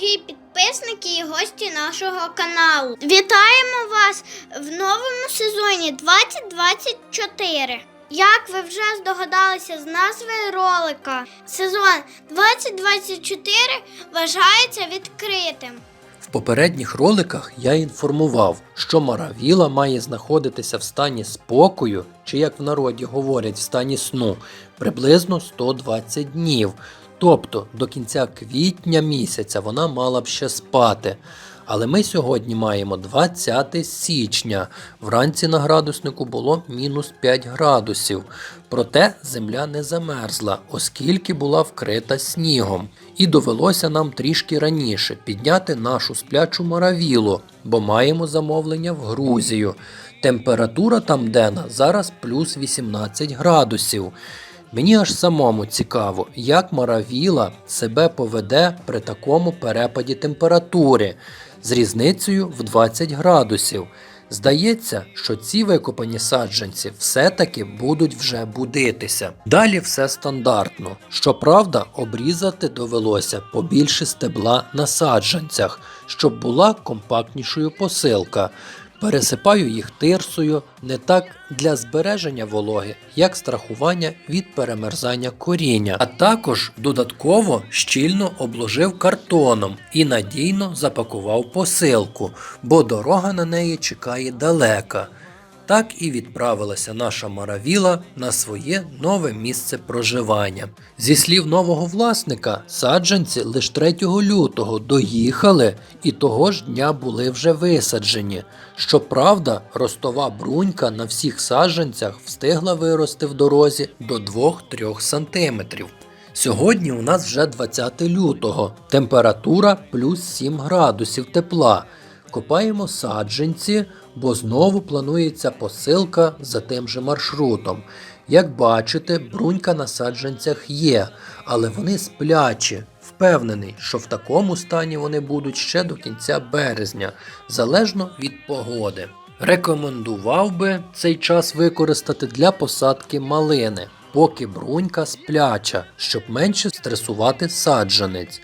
дорогі підписники і гості нашого каналу. Вітаємо вас в новому сезоні 2024. Як ви вже здогадалися з назви ролика, сезон 2024 вважається відкритим. В попередніх роликах я інформував, що Маравіла має знаходитися в стані спокою, чи як в народі говорять, в стані сну, приблизно 120 днів. Тобто до кінця квітня місяця вона мала б ще спати. Але ми сьогодні маємо 20 січня. Вранці на градуснику було мінус 5 градусів. Проте земля не замерзла, оскільки була вкрита снігом. І довелося нам трішки раніше підняти нашу сплячу маравілу, бо маємо замовлення в Грузію. Температура там денна зараз плюс 18 градусів. Мені аж самому цікаво, як Маравіла себе поведе при такому перепаді температури з різницею в 20 градусів. Здається, що ці викопані саджанці все-таки будуть вже будитися. Далі все стандартно. Щоправда, обрізати довелося побільше стебла на саджанцях, щоб була компактнішою посилка. Пересипаю їх тирсою не так для збереження вологи, як страхування від перемерзання коріння, а також додатково щільно обложив картоном і надійно запакував посилку, бо дорога на неї чекає далека. Так і відправилася наша Маравіла на своє нове місце проживання. Зі слів нового власника, саджанці лише 3 лютого доїхали і того ж дня були вже висаджені. Щоправда, ростова брунька на всіх саджанцях встигла вирости в дорозі до 2-3 сантиметрів. Сьогодні у нас вже 20 лютого, температура плюс 7 градусів тепла. Копаємо саджанці, бо знову планується посилка за тим же маршрутом. Як бачите, брунька на саджанцях є, але вони сплячі. Впевнений, що в такому стані вони будуть ще до кінця березня, залежно від погоди. Рекомендував би цей час використати для посадки малини, поки брунька спляча, щоб менше стресувати саджанець.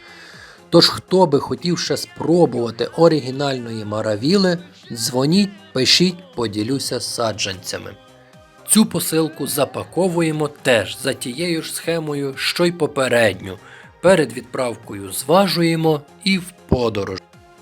Тож, хто би хотів ще спробувати оригінальної маравіли, дзвоніть, пишіть, поділюся саджанцями. Цю посилку запаковуємо теж за тією ж схемою, що й попередню. Перед відправкою зважуємо і в подорож.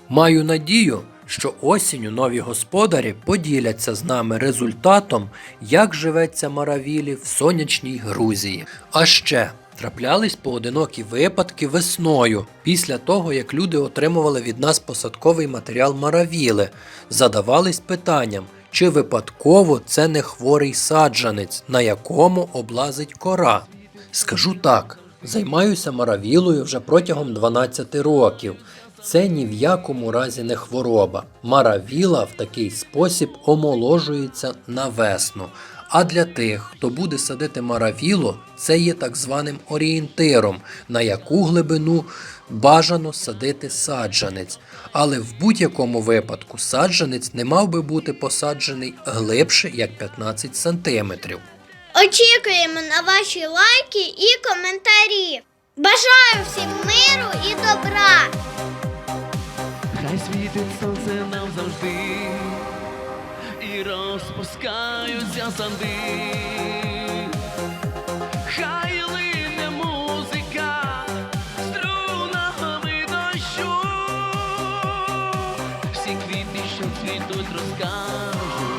Маю надію, що осінню нові господарі поділяться з нами результатом, як живеться Маравілі в сонячній Грузії. А ще траплялись поодинокі випадки весною, після того як люди отримували від нас посадковий матеріал Маравіли, задавались питанням, чи випадково це не хворий саджанець, на якому облазить кора. Скажу так, займаюся маравілою вже протягом 12 років. Це ні в якому разі не хвороба. Маравіла в такий спосіб омоложується на весну. А для тих, хто буде садити маравіло, це є так званим орієнтиром, на яку глибину бажано садити саджанець. Але в будь-якому випадку саджанець не мав би бути посаджений глибше як 15 сантиметрів. Очікуємо на ваші лайки і коментарі. Бажаю всім миру і добра! Хай світить сонце нам завжди, і розпускаються санди. Хай лине музика струнами дощу, всі квіти, що цвітуть, розкажуть